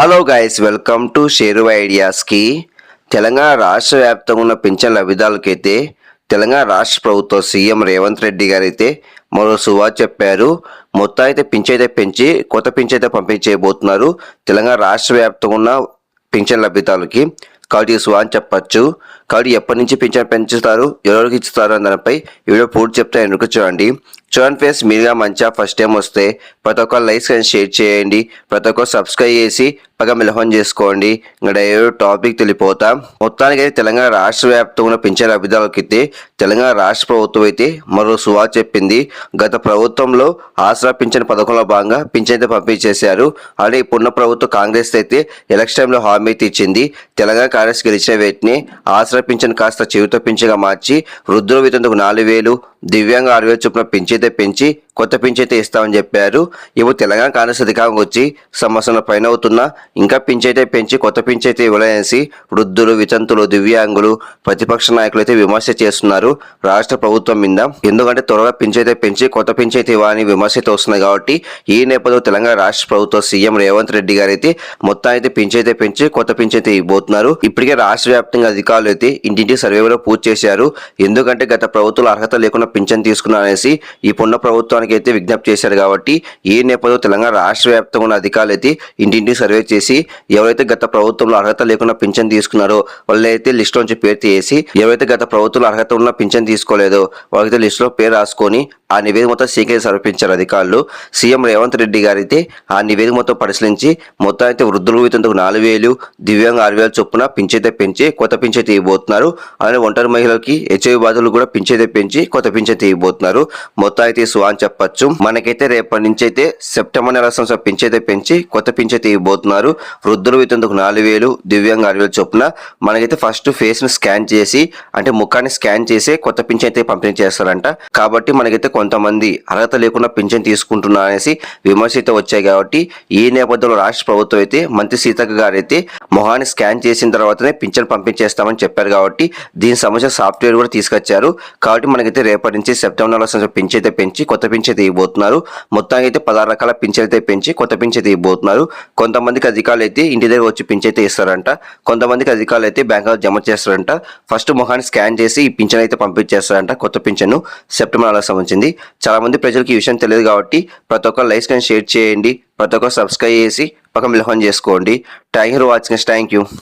Hello guys welcome to Sheru ఐడియాస్కి Telangana రాష్ట్ర వ్యాప్తంగా ఉన్న పింఛన్ లబ్ధిదారులకైతే తెలంగాణ రాష్ట్ర ప్రభుత్వం సీఎం రేవంత్ రెడ్డి గారు అయితే మరో సువా చెప్పారు. మొత్తం అయితే పింఛ అయితే పెంచి కొత్త పింఛ అయితే పంపించేయబోతున్నారు తెలంగాణ రాష్ట్ర వ్యాప్తంగా ఉన్న పింఛన్ లబ్ధిదారులకి కాబట్టి ఈ సువా అని చెప్పచ్చు. కాబట్టి ఎప్పటి నుంచి పింఛన్ పెంచుతారు ఎవరికి ఇస్తారు అనే దానిపై వీడియో పూర్తి చెప్తే ఎందుకు చూడండి. చూడండి ఫ్రెండ్స్ మీరుగా మంచిగా ఫస్ట్ టైం వస్తే ప్రతి ఒక్క లైక్స్ కానీ షేర్ చేయండి. ప్రతి ఒక్క సబ్స్క్రైబ్ చేసి పక్క మిలహం చేసుకోండి. ఇక్కడ ఏ టాపిక్ తెలిపోతాం. మొత్తానికి అయితే తెలంగాణ రాష్ట్ర వ్యాప్తంగా ఉన్న పింఛన్ అయితే తెలంగాణ రాష్ట్ర ప్రభుత్వం అయితే మరో సువా చెప్పింది. గత ప్రభుత్వంలో ఆసరా పింఛన్ పథకంలో భాగంగా పింఛన్ అయితే పంపించేశారు. అలాగే ఇప్పుడున్న ప్రభుత్వం కాంగ్రెస్ అయితే ఎలక్షన్ టైంలో హామీ అయితే ఇచ్చింది. తెలంగాణ కాంగ్రెస్ గెలిచిన వేటిని ఆసరా పింఛన్ కాస్త చెవితో పింఛన్గా మార్చి వృద్ధుల వేతనకు నాలుగు వేలు దివ్యాంగ ఆరు వేలు చొప్పున పింఛన్ అయితే పెంచి కొత్త పించైతే ఇస్తామని చెప్పారు. ఇప్పుడు తెలంగాణ కాంగ్రెస్ అధికారం వచ్చి సంవత్సరం పైన అవుతున్నా ఇంకా పించైతే పెంచి కొత్త పించైతే ఇవ్వలేసి వృద్ధులు వితంతులు దివ్యాంగులు ప్రతిపక్ష నాయకులు అయితే విమర్శ చేస్తున్నారు రాష్ట్ర ప్రభుత్వం మీద. ఎందుకంటే త్వరగా పించైతే పెంచి కొత్త పించైతే ఇవ్వాలని విమర్శ అయితే వస్తున్నాయి కాబట్టి ఈ నేపథ్యంలో తెలంగాణ రాష్ట్ర ప్రభుత్వ సీఎం రేవంత్ రెడ్డి గారు అయితే మొత్తం అయితే పింఛన్ పెంచి కొత్త పించైతే అయితే ఇవ్వబోతున్నారు. ఇప్పటికే రాష్ట్ర వ్యాప్తంగా అధికారులు అయితే ఇంటింటి సర్వేలో పూర్తి చేశారు. ఎందుకంటే గత ప్రభుత్వాలు అర్హత లేకుండా పింఛన్ తీసుకున్నారనేసి ఈ పున్న ప్రభుత్వానికి అయితే విజ్ఞప్తి చేశారు కాబట్టి ఈ నేపథ్యంలో తెలంగాణ రాష్ట్ర వ్యాప్తంగా ఉన్న అధికారులు అయితే ఇంటింటికి సర్వే చేసి ఎవరైతే గత ప్రభుత్వంలో అర్హత లేకుండా పింఛన్ తీసుకున్నారో వాళ్ళైతే లిస్ట్ నుంచి పేరు తీసి ఎవరైతే గత ప్రభుత్వంలో అర్హత ఉన్న పింఛన్ తీసుకోలేదో వాళ్ళైతే లిస్టులో పేరు రాసుకొని ఆ నివేదిక మొత్తం సీకే సమర్పించారు అధికారులు. సీఎం రేవంత్ రెడ్డి గారైతే ఆ నివేదిక మొత్తం పరిశీలించి మొత్తం అయితే వృద్ధులు వేతనకు నాలుగు వేలు దివ్యాంగ ఆరు వేలు చొప్పున పింఛైతే పెంచి కొత్త పింఛైతే ఇవ్వబోతున్నారు. అలానే ఒంటరి మహిళలకి హెచ్ఐవి బాధలు కూడా పింఛైతే పెంచి కొత్త పింఛైతే ఇవ్వబోతున్నారు. మొత్తం అయితే సువా చెప్పచ్చు. మనకైతే రేపటి నుంచి అయితే సెప్టెంబర్ నెల సంవత్సరం పింఛైతే పెంచి కొత్త పింఛైతే ఇవ్వబోతున్నారు వృద్ధులు వేతనకు నాలుగు వేలు దివ్యాంగ ఆరు వేలు చొప్పున మనకైతే ఫస్ట్ ఫేస్ని స్కాన్ చేసి అంటే ముఖాన్ని స్కాన్ చేసి కొత్త పింఛన్ అయితే పంపిణీ చేస్తారంట. కాబట్టి మనకైతే కొంతమంది అర్హత లేకుండా పింఛన్ తీసుకుంటున్నా అనేసి విమర్శ అయితే వచ్చాయి కాబట్టి ఈ నేపథ్యంలో రాష్ట్ర ప్రభుత్వం అయితే మంత్రి సీతక్క గారు అయితే మొహాన్ని స్కాన్ చేసిన తర్వాతనే పింఛన్ పంపించేస్తామని చెప్పారు కాబట్టి దీని సమస్య సాఫ్ట్వేర్ కూడా తీసుకొచ్చారు. కాబట్టి మనకైతే రేపటి నుంచి సెప్టెంబర్ నెల సంవత్సరం అయితే పెంచి కొత్త పింఛన్ అయితే ఇవ్వబోతున్నారు మొత్తానికి అయితే పదహారు రకాల పింఛన్ అయితే పెంచి కొత్త పింఛన్ అయితే ఇవ్వబోతున్నారు కొంతమందికి అధికారులు అయితే ఇంటి దగ్గర వచ్చి పింఛన్ అయితే ఇస్తారంట. కొంతమందికి అధికారులు అయితే బ్యాంకులో జమ చేస్తారంట. ఫస్ట్ మొహాన్ని స్కాన్ చేసి ఈ పింఛన్ అయితే పంపించేస్తారంట కొత్త పింఛన్. సెప్టెంబర్ నెలకు సంబంధించింది. చాలా మంది ప్రజలకు ఈ విషయం తెలియదు కాబట్టి ప్రతి ఒక్క లైక్స్ కానీ షేర్ చేయండి. ప్రతి ఒక్క సబ్స్క్రైబ్ చేసి పక్కన మిలహం చేసుకోండి. Thank you for watching thank you